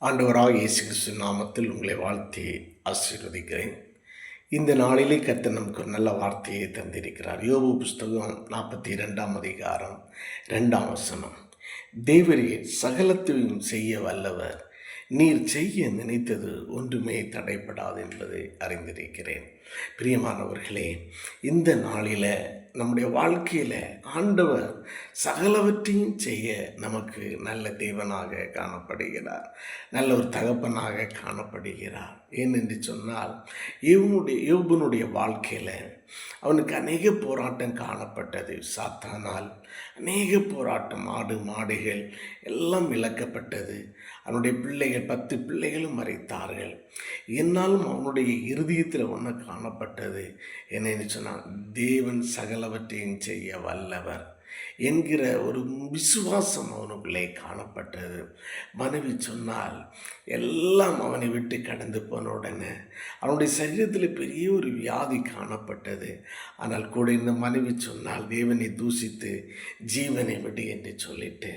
ஆண்டவராக இயேசு கிறிஸ்து நாமத்தில் உங்களை வாழ்த்தி ஆசீர்வதிக்கிறேன். இந்த நாளிலே கர்த்தர் நமக்கு ஒரு நல்ல வார்த்தையை தந்திருக்கிறார். யோபு புஸ்தகம் நாற்பத்தி இரண்டாம் அதிகாரம் ரெண்டாம் வசனம். தேவரே சகலத்தையும் செய்ய வல்லவர். நீர் செய்ய நினைத்தது ஒன்றுமே தடைப்படாது என்பதை அறிந்திருக்கிறேன். பிரியமானவர்களே இந்த நாளில் நம்முடைய வாழ்க்கையில் ஆண்டவர் சகலவற்றையும் செய்ய நமக்கு நல்ல தேவனாக காணப்படுகிறார் நல்ல ஒரு தகப்பனாக காணப்படுகிறார். ஏனென்று சொன்னால் இவனுடைய யோபனுடைய வாழ்க்கையில் அவனுக்கு அநேக போராட்டம் காணப்பட்டது. சாத்தானால் அநேக போராட்டம் ஆடு மாடுகள் எல்லாம் இழக்கப்பட்டது. அவனுடைய பிள்ளைகள் பத்து பிள்ளைகளும் மறைத்தார்கள் என்னாலும் அவனுடைய இருதயத்தில் ஒன்று காணப்பட்டது. என்னென்னு சொன்னால் தேவன் சகலவற்றையும் செய்ய வல்லவர். என்கிற ஒரு விசுவாசம் அவனுக்குள்ளே காணப்பட்டது. மனைவி சொன்னால் எல்லாம் அவனை விட்டு கடந்து போன உடனே அவனுடைய சரீரத்தில் பெரிய ஒரு வியாதி காணப்பட்டது. ஆனால் கூட இந்த மனைவி சொன்னால் தேவனை தூசித்து ஜீவனை விடு என்று சொல்லிட்டு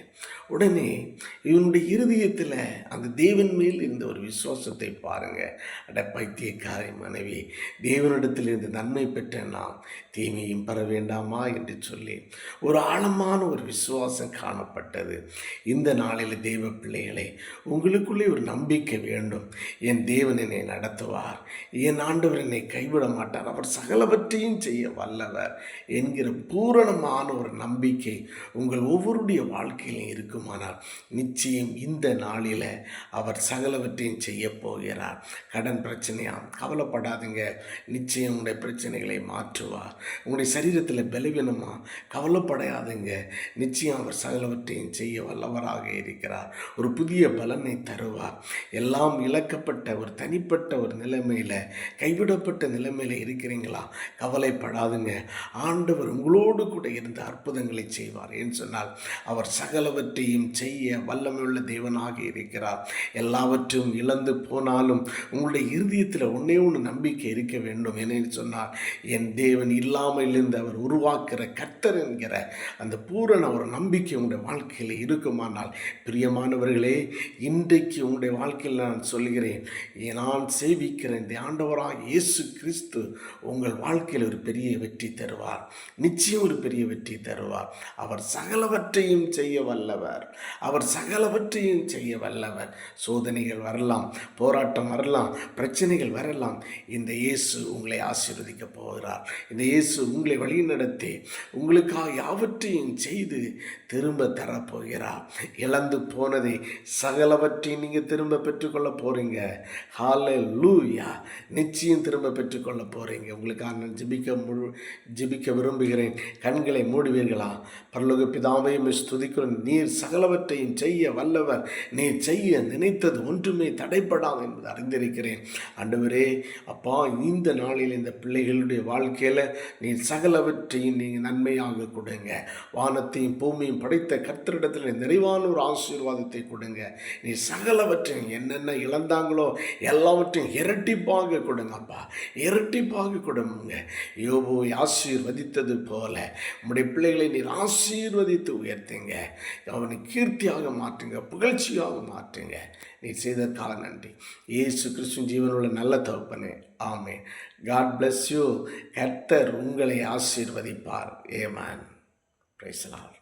உடனே இவனுடைய இருதயத்தில் அந்த தேவன் மேல் இருந்த ஒரு விசுவாசத்தை பாருங்கள் அட பைத்தியக்காரை மனைவி தேவனிடத்தில் இருந்து நன்மை பெற்ற நாம் தீமையும் பெற வேண்டாமா? என்று சொல்லி ஒரு ஆழமான ஒரு விசுவாசம் காணப்பட்டது. இந்த நாளில் தெய்வ பிள்ளைகளே உங்களுக்குள்ளே ஒரு நம்பிக்கை வேண்டும். என் தேவன் என்னை நடத்துவார். என் ஆண்டவர் என்னை கைவிட மாட்டார். அவர் சகலவற்றையும் செய்ய வல்லவர் என்கிற பூரணமான ஒரு நம்பிக்கை உங்கள் ஒவ்வொருடைய வாழ்க்கையிலும் இருக்குமானால் நிச்சயம் இந்த நாளில் அவர் சகலவற்றையும் செய்ய போகிறார். கடன் பிரச்சனையாம் கவலைப்படாதீங்க. நிச்சயம் உங்களுடைய பிரச்சனைகளை மாற்றுவார். உங்களுடைய சரீரத்தில் பலவீனமா பாருங்க. நிச்சயம் அவர் சகலவற்றையும் செய்ய வல்லவராக இருக்கிறார். ஒரு புதிய பலனை தருவார். எல்லாம் இழக்கப்பட்ட ஒரு தனிப்பட்ட ஒரு நிலைமையில் கைவிடப்பட்ட நிலைமையில் இருக்கிறீங்களா? கவலைப்படாதுங்க. ஆண்டவர் உங்களோடு கூட இருந்து அற்புதங்களை செய்வார் என்று சொன்னால் அவர் சகலவற்றையும் செய்ய வல்லமையுள்ள தேவனாக இருக்கிறார். எல்லாவற்றையும் இழந்து போனாலும் உங்களுடைய இருதயத்தில் ஒன்றே ஒன்று நம்பிக்கை இருக்க வேண்டும் என சொன்னால் என் தேவன் இல்லாமல் இருந்து அவர் உருவாக்குற கர்த்தர் என்கிற அந்த அந்த பூரண ஒரு நம்பிக்கை உங்களுடைய வாழ்க்கையில் இருக்குமானால் பிரியமானவர்களே இன்றைக்கு உங்களுடைய வாழ்க்கையில் நான் சொல்கிறேன் நான் சேவிக்கிற இந்த ஆண்டவராக இயேசு கிறிஸ்து உங்கள் வாழ்க்கையில் ஒரு பெரிய வெற்றி தருவார். நிச்சயம் ஒரு பெரிய வெற்றி தருவார். அவர் சகலவற்றையும் செய்ய வல்லவர். அவர் சகலவற்றையும் செய்ய வல்லவர். சோதனைகள் வரலாம் போராட்டம் வரலாம் பிரச்சனைகள் வரலாம். இந்த இயேசு உங்களை ஆசீர்வதிக்க போகிறார். இந்த இயேசு உங்களை வழிநடத்தி உங்களுக்காக யாவற்றையும் செய்து திரும்ப தரப்போகிறார். இழந்து போனதை சகலவற்றையும் நீங்கள் திரும்ப பெற்றுக்கொள்ள போகிறீங்க ஹாலே லூயா நிச்சயம் திரும்ப பெற்றுக்கொள்ள போகிறீங்க உங்களுக்காக நான் ஜிபிக்க முழு ஜிபிக்க விரும்புகிறேன். கண்களை மூடுவீர்களா? பரலோக பிதாவையும் ஸ்துதிக்கிறோம். நீர் சகலவற்றையும் செய்ய வல்லவர். நீர் செய்ய நினைத்தது ஒன்றுமே தடைப்படாது என்பது அறிந்திருக்கிறேன். அன்றுவரே அப்பா இந்த நாளில் இந்த பிள்ளைகளுடைய வாழ்க்கையில் நீ சகலவற்றையும் நீங்கள் நன்மையாக கொடுங்க. வானத்தையும் பூமியும் படைத்த கர்த்தரிடத்தில் நிறைவான ஒரு ஆசீர்வாதத்தை கொடுங்க. நீ சகலவற்றையும் என்னென்ன இழந்தாங்களோ எல்லாவற்றையும் இரட்டிப்பாக கொடுங்கப்பா இரட்டிப்பாக கொடுங்க. யோபுவை ஆசீர்வதித்தது போல உங்களுடைய பிள்ளைகளை நீர் ஆசீர்வதித்து உயர்த்துங்க. அவனை கீர்த்தியாக மாற்றுங்க புகழ்ச்சியாக மாற்றுங்க. நீ செய்ததற்காக நன்றி. ஏசு கிறிஸ்துவின் ஜீவனுள்ள நல்ல தகுப்பனே. ஆமே காட் பிளஸ் யூ கர்த்தர் உங்களை ஆசீர்வதிப்பார். ஏமான் பிரைசலார்